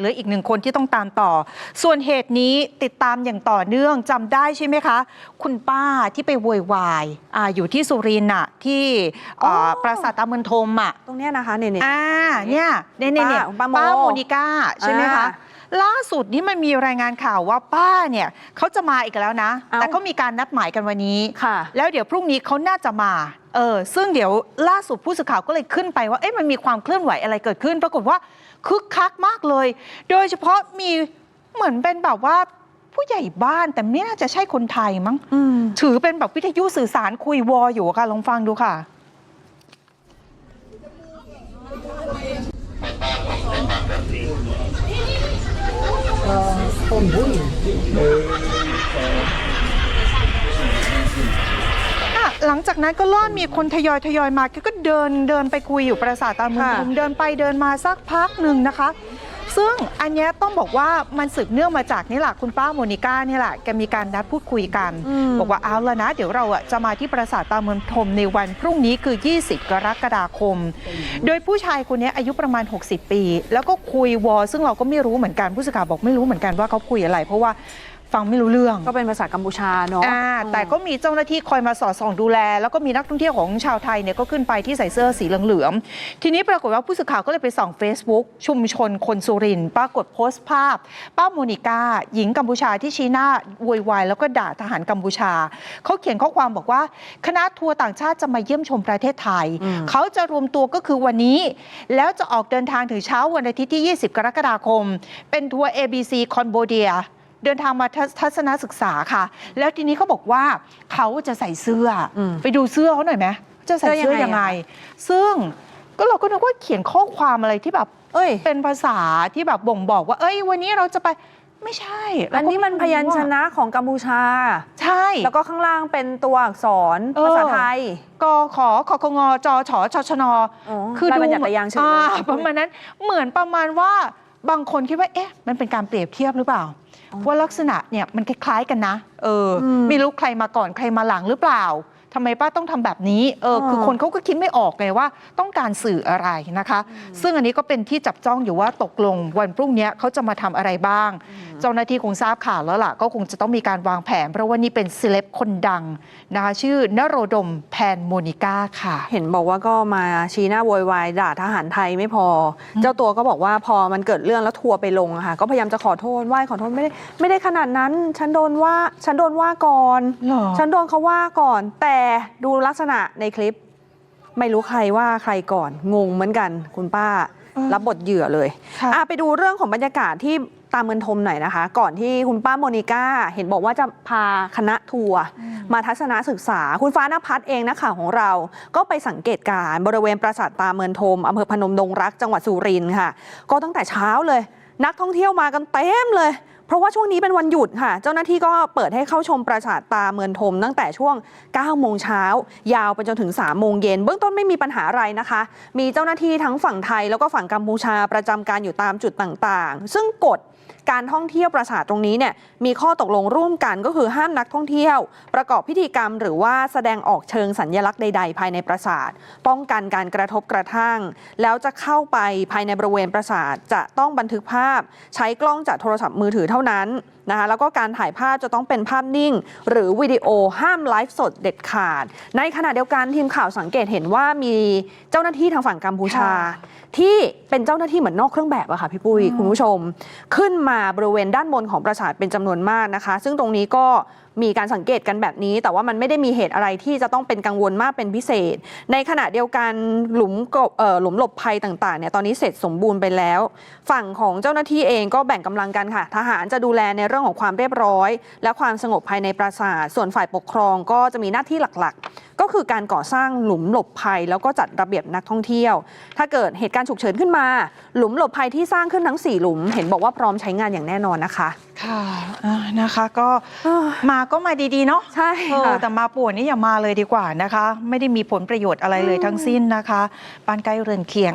เหลืออีกหนึ่งคนที่ต้องตามต่อ ส่วนเหตุนี้ติดตามอย่างต่อเนื่องจำได้ใช่ไหมคะ คุณป้าที่ไปโวยวายอาอยู่ที่สุรินทร์อะที่เอ่ออ๋อปราสาทตาเมืองทมอะตรงเนี้ยนะคะเนี่ยเนี่ย อ่าเนี่ยเนี่ยเนี่ยเนี่ยป้าป้าโมป้าโมนิก้าใช่ไหมคะ อ่า ล่าสุดนี่มันมีรายงานข่าวว่าป้าเนี่ยเขาจะมาอีกแล้วนะเอ้าแต่เขามีการนัดหมายกันวันนี้ ค่ะ แล้วเดี๋ยวพรุ่งนี้เขาน่าจะมา เออ ซึ่งเดี๋ยวล่าสุดผู้สื่อข่าวก็เลยขึ้นไปว่า เอ๊ะ มันมีความเคลื่อนไหวอะไรเกิดขึ้น ปรากฏว่าคึกคักมากเลย โดยเฉพาะมีเหมือนเป็นแบบว่าผู้ใหญ่บ้านแต่ไม่น่าจะใช่คนไทยมั้งอืมถือเป็นแบบวิทยุสื่อสารคุยวออยู่อะค่ะ ลองฟังดูค่ะ อะหลังจากนั้นก็เริ่มมีคนทยอยทยอยมาก็เดินเดินไปคุยอยู่ปราสาทตาเมืองค่ะผมเดินไปเดินมาสักพักหนึ่งนะคะ ซึ่งอันเนี้ยต้องบอกว่ามันสืบเนื่องมาจากนี่แหละคุณป้าโมนิก้านี่แหละแกมีการนัดพูดคุยกัน อืม บอกว่าเอาละนะ เดี๋ยวเราอะจะมาที่ปราสาทตาเมืองทมในวันพรุ่งนี้คือ 20 กรกฎาคม โดยผู้ชายคนนี้อายุประมาณ 60 ปี แล้วก็คุยวอซึ่งเราก็ไม่รู้เหมือนกันผู้สื่อข่าวบอกไม่รู้เหมือนกันว่าเขาคุยอะไร เพราะว่า ฟังไม่รู้เรื่องก็เป็นภาษากัมพูชาเนาะอ่าแต่ก็มีเจ้าหน้าที่คอยมาสอดส่องดูแล แล้วก็มีนักท่องเที่ยวของชาวไทยเนี่ยก็ขึ้นไปที่ใส่เสื้อสีเหลืองๆทีนี้ปรากฏว่าผู้สื่อข่าวก็เลยไปส่อง Facebook ชุมชนคนสุรินทร์ปรากฏโพสต์ภาพ ป้าโมนิก้าหญิงกัมพูชาที่ชี้หน้าโวยวายแล้วก็ด่าทหารกัมพูชาเขาเขียนข้อความบอกว่า คณะทัวร์ต่างชาติจะมาเยี่ยมชมประเทศไทยอืมเขาจะรวมตัวก็คือวันนี้ แล้วจะออกเดินทางถึงเช้าวันอาทิตย์ที่ 20 กรกฎาคม เป็นทัวร์ ABC คอนโบเดีย เดินทางมาทัศทัศนศึกษาค่ะ แล้วทีนี้เขาบอกว่าเขาจะใส่เสื้ออมไปดูเสื้อเขาหน่อยไหมจะใส่เสื้อเสื้อยัยังงไงไงอะซึ่งก็เราก็นึกว่าเขียนข้อความอะไรที่แบบ เอ้ย เป็นภาษาที่แบบบ่งบอกว่า เอ้ย วันนี้เราจะไปไม่ใช่ อันนี้มันพยัญชนะของกัมพูชา ใช่ แล้วก็ข้างล่างเป็นตัวอักษรเออภาษาไทย กขอขคงจชชชนอ๋อคือลายดูบัญญัติยางค์เฉยเลยอ่าประมาณนั้น เหมือนประมาณว่าบางคนคิดว่า เอ๊ะ มันเป็นการเปรียบเทียบหรือเปล่า ว่าลักษณะเนี่ยมันคล้ายๆกันนะ เอออม ไม่รู้ใครมาก่อนใครมาหลังหรือเปล่าทำไมป้าต้องทำแบบนี้เอออ๋อคือคนเขาก็คิดไม่ออกไงว่าต้องการสื่ออะไรนะคะ ซึ่งอันนี้ก็เป็นที่จับจ้องอยู่ว่าตกลงวันพรุ่งนี้เขาจะมาทำอะไรบ้าง เจ้าหน้าที่คงทราบข่าวแล้วล่ะ ก็คงจะต้องมีการวางแผน เพราะว่านี่เป็นเซเลบคนดังนะคะชื่อนโรดมแพนโมนิก้าค่ะ เห็นบอกว่าก็มาชี้หน้าโวยวายด่าทหารไทยไม่พออเจ้าตัวก็บอกว่าพอมันเกิดเรื่องแล้วทัวร์ไปลงอะค่ะ ก็พยายามจะขอโทษไหว้ขอโทษไม่ได้ไม่ได้ขนาดนั้น ฉันโดนว่าฉันโดนว่าก่อนเหรอ ฉันโดนเขาว่าก่อน แต่ดูลักษณะในคลิป ไม่รู้ใครว่าใครก่อน งงเหมือนกัน คุณป้าเออ รับบทเหยื่อเลยค่ะอะไปดูเรื่องของบรรยากาศที่ตามเมืองทมหน่อยนะคะ ก่อนที่คุณป้าโมนิก้าเห็นบอกว่าจะพาคณะทัวร์มาทัศนศึกษา คุณฟ้านภัสเองนะคะของเรา ก็ไปสังเกตการณ์บริเวณปราสาทตาเมืองทมอำเภอพนมดงรักจังหวัดสุรินทร์ค่ะ ก็ตั้งแต่เช้าเลย นักท่องเที่ยวมากันเต็มเลย เพราะว่าช่วงนี้เป็นวันหยุดค่ะ เจ้าหน้าที่ก็เปิดให้เข้าชมปราสาทตาเมือนทม ตั้งแต่ช่วง 9 โมงเช้า ยาวไปจนถึง 3 โมงเย็น เบื้องต้นไม่มีปัญหาอะไรนะคะ มีเจ้าหน้าที่ทั้งฝั่งไทยแล้วก็ฝั่งกัมพูชาประจำการอยู่ตามจุดต่างๆ ซึ่งกฎการท่องเที่ยวปราสาทตรงนี้เนี่ยมีข้อตกลงร่วมกันก็คือห้ามนักท่องเที่ยว ประกอบพิธีกรรม หรือว่าแสดงออกเชิงสัญญลักษณ์ใด ๆ ภายในปราสาท ป้องกันการกระทบกระทั่ง แล้วจะเข้าไปภายในบริเวณปราสาทจะต้องบันทึกภาพ ใช้กล้องจากโทรศัพท์มือถือเท่านั้นนะคะแล้วก็การถ่ายภาพจะต้องเป็นภาพนิ่ง หรือวิดีโอห้ามไลฟ์สดเด็ดขาด ในขณะเดียวกันทีมข่าวสังเกตเห็นว่ามีเจ้าหน้าที่ทางฝั่งกัมพูชา ที่เป็นเจ้าหน้าที่เหมือนนอกเครื่องแบบอะค่ะพี่ปุ้ยคุณผู้ชม ขึ้นมาบริเวณด้านบนของปราสาทเป็นจำนวนมากนะคะ ซึ่งตรงนี้ก็ มีการสังเกตกันแบบนี้ แต่ว่ามันไม่ได้มีเหตุอะไรที่จะต้องเป็นกังวลมากเป็นพิเศษ ในขณะเดียวกันหลุมกบหลุมหลบภัยต่างๆเนี่ยตอนนี้เสร็จสมบูรณ์ไปแล้ว ฝั่งของเจ้าหน้าที่เองก็แบ่งกำลังกันค่ะ ทหารจะดูแลในเรื่องของความเรียบร้อย และความสงบภายในปราสาทส่วนฝ่ายปกครองก็จะมีหน้าที่หลักๆ ก็คือการก่อสร้างหลุมหลบภัย แล้วก็จัดระเบียบนักท่องเที่ยว ถ้าเกิดเหตุการณ์ฉุกเฉินขึ้นมา หลุมหลบภัยที่สร้างขึ้นทั้ง 4 หลุม เห็นบอกว่าพร้อมใช้งานอย่างแน่นอนนะคะ ค่ะอ่านะคะก็มาก็มาดีๆเนาะใช่เออค่ะ แต่มาป่วนนี่อย่ามาเลยดีกว่านะคะ ไม่ได้มีผลประโยชน์อะไรเลยทั้งสิ้นนะคะบ้านใกล้เรือนเคียง